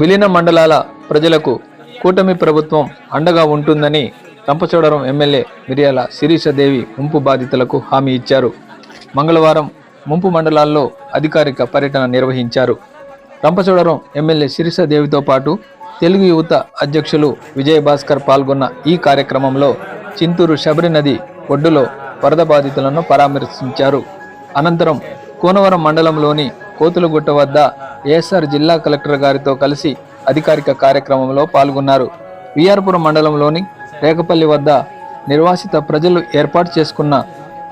విలీన మండలాల ప్రజలకు కూటమి ప్రభుత్వం అండగా ఉంటుందని రంపచోడవరం ఎమ్మెల్యే మిరియాల శిరీషదేవి ముంపు బాధితులకు హామీ ఇచ్చారు. మంగళవారం ముంపు మండలాల్లో అధికారిక పర్యటన నిర్వహించారు. రంపచోడవరం ఎమ్మెల్యే శిరీషదేవితో పాటు తెలుగు యువత అధ్యక్షులు విజయభాస్కర్ పాల్గొన్న ఈ కార్యక్రమంలో చింతూరు శబరి నది ఒడ్డులో వరద బాధితులను పరామర్శించారు. అనంతరం కోనవరం మండలంలోని కోతులగుట్ట వద్ద ఏఎస్ఆర్ జిల్లా కలెక్టర్ గారితో కలిసి అధికారిక కార్యక్రమంలో పాల్గొన్నారు. విఆర్పురం మండలంలోని రేకపల్లి వద్ద నిర్వాసిత ప్రజలు ఏర్పాటు చేసుకున్న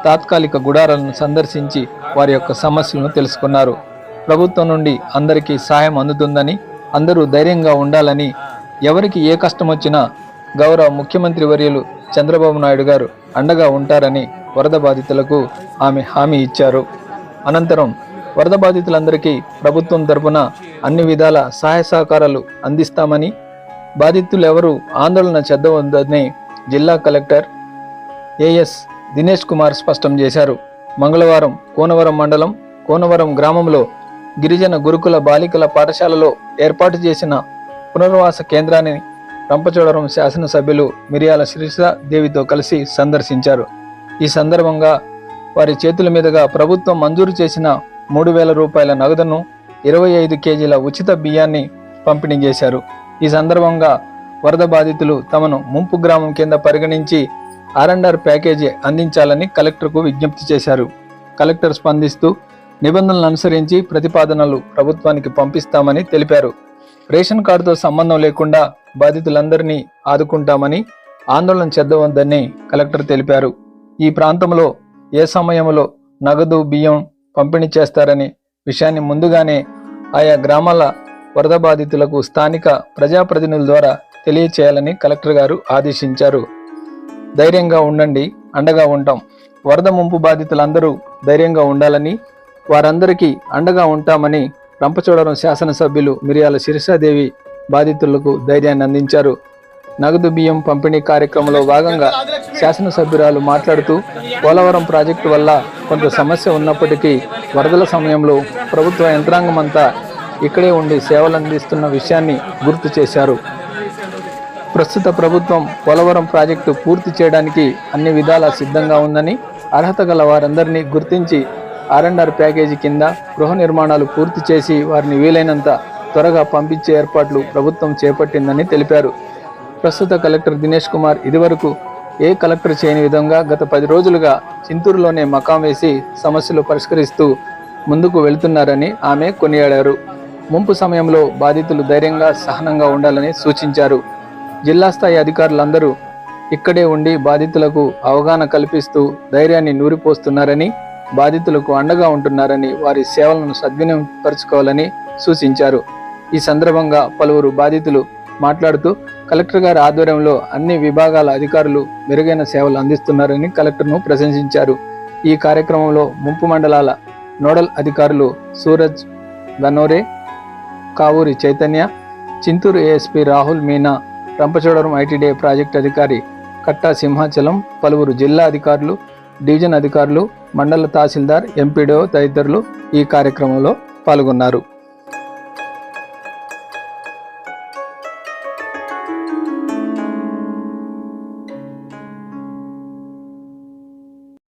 తాత్కాలిక గుడారాలను సందర్శించి వారి యొక్క సమస్యలను తెలుసుకున్నారు. ప్రభుత్వం నుండి అందరికీ సహాయం అందుతుందని అందరూ ధైర్యంగా ఉండాలని ఎవరికి ఏ కష్టం వచ్చినా గౌరవ ముఖ్యమంత్రి వర్యులు చంద్రబాబు నాయుడు గారు అండగా ఉంటారని వరద బాధితులకు ఆమె హామీ ఇచ్చారు. అనంతరం వరద బాధితులందరికీ ప్రభుత్వం తరపున అన్ని విధాల సహాయ సహకారాలు అందిస్తామని బాధితులు ఎవరు ఆందోళన చెందవద్దని జిల్లా కలెక్టర్ ఏఎస్ దినేష్ కుమార్ స్పష్టం చేశారు. మంగళవారం కోనవరం మండలం కోనవరం గ్రామంలో గిరిజన గురుకుల బాలికల పాఠశాలలో ఏర్పాటు చేసిన పునర్వాస కేంద్రాన్ని రంపచోడవరం శాసనసభ్యులు మిరియాల శిరీష దేవితో కలిసి సందర్శించారు. ఈ సందర్భంగా వారి చేతుల మీదుగా ప్రభుత్వం మంజూరు చేసిన మూడు వేల రూపాయల నగదును ఇరవై ఐదు కేజీల ఉచిత బియ్యాన్ని పంపిణీ చేశారు. ఈ సందర్భంగా వరద బాధితులు తమను ముంపు గ్రామం కింద పరిగణించి ఆర్ఎండ్ఆర్ ప్యాకేజీ అందించాలని కలెక్టర్కు విజ్ఞప్తి చేశారు. కలెక్టర్ స్పందిస్తూ నిబంధనలు అనుసరించి ప్రతిపాదనలు ప్రభుత్వానికి పంపిస్తామని తెలిపారు. రేషన్ కార్డుతో సంబంధం లేకుండా బాధితులందరినీ ఆదుకుంటామని ఆందోళన చెద్దవద్దని కలెక్టర్ తెలిపారు. ఈ ప్రాంతంలో ఏ సమయంలో నగదు బియ్యం పంపిణీ చేస్తారని విషయాన్ని ముందుగానే ఆయా గ్రామాల వరద బాధితులకు స్థానిక ప్రజాప్రతినిధుల ద్వారా తెలియచేయాలని కలెక్టర్ గారు ఆదేశించారు. ధైర్యంగా ఉండండి అండగా ఉంటాం. వరద ముంపు బాధితులందరూ ధైర్యంగా ఉండాలని వారందరికీ అండగా ఉంటామని రంపచోడవరం శాసనసభ్యులు మిరియాల శిరిషాదేవి బాధితులకు ధైర్యాన్ని అందించారు. నగదు బియ్యం పంపిణీ కార్యక్రమంలో భాగంగా శాసనసభ్యురాలు మాట్లాడుతూ పోలవరం ప్రాజెక్టు వల్ల కొంత సమస్య ఉన్నప్పటికీ వరదల సమయంలో ప్రభుత్వ యంత్రాంగం అంతా ఇక్కడే ఉండి సేవలు అందిస్తున్న విషయాన్ని గుర్తు చేశారు. ప్రస్తుత ప్రభుత్వం పోలవరం ప్రాజెక్టు పూర్తి చేయడానికి అన్ని విధాలా సిద్ధంగా ఉందని అర్హత గల వారందరినీ గుర్తించి ఆర్ఎండ్ఆర్ ప్యాకేజీ కింద గృహ నిర్మాణాలు పూర్తి చేసి వారిని వీలైనంత త్వరగా పంపించే ఏర్పాట్లు ప్రభుత్వం చేపట్టిందని తెలిపారు. ప్రస్తుత కలెక్టర్ దినేష్ కుమార్ ఇదివరకు ఏ కలెక్టర్ చేయని విధంగా గత పది రోజులుగా చింతూరులోనే మకాం వేసి సమస్యలు పరిష్కరిస్తూ ముందుకు వెళ్తున్నారని ఆమె కొనియాడారు. ముంపు సమయంలో బాధితులు ధైర్యంగా సహనంగా ఉండాలని సూచించారు. జిల్లా స్థాయి అధికారులందరూ ఇక్కడే ఉండి బాధితులకు అవగాహన కల్పిస్తూ ధైర్యాన్ని నూరిపోస్తున్నారని బాధితులకు అండగా ఉంటున్నారని వారి సేవలను సద్వినియోగపరచుకోవాలని సూచించారు. ఈ సందర్భంగా పలువురు బాధితులు మాట్లాడుతూ కలెక్టర్ గారి ఆధ్వర్యంలో అన్ని విభాగాల అధికారులు మెరుగైన సేవలు అందిస్తున్నారని కలెక్టర్ను ప్రశంసించారు. ఈ కార్యక్రమంలో ముంపు మండలాల నోడల్ అధికారులు Suraj Ganore Kavuri Chaitanya Chinturu ASP Rahul Meena Rampachodavaram ITD project అధికారి కట్టా సింహాచలం పలువురు జిల్లా అధికారులు డివిజన్ అధికారులు మండల తహసీల్దార్ ఎంపీడీఓ తదితరులు ఈ కార్యక్రమంలో పాల్గొన్నారు.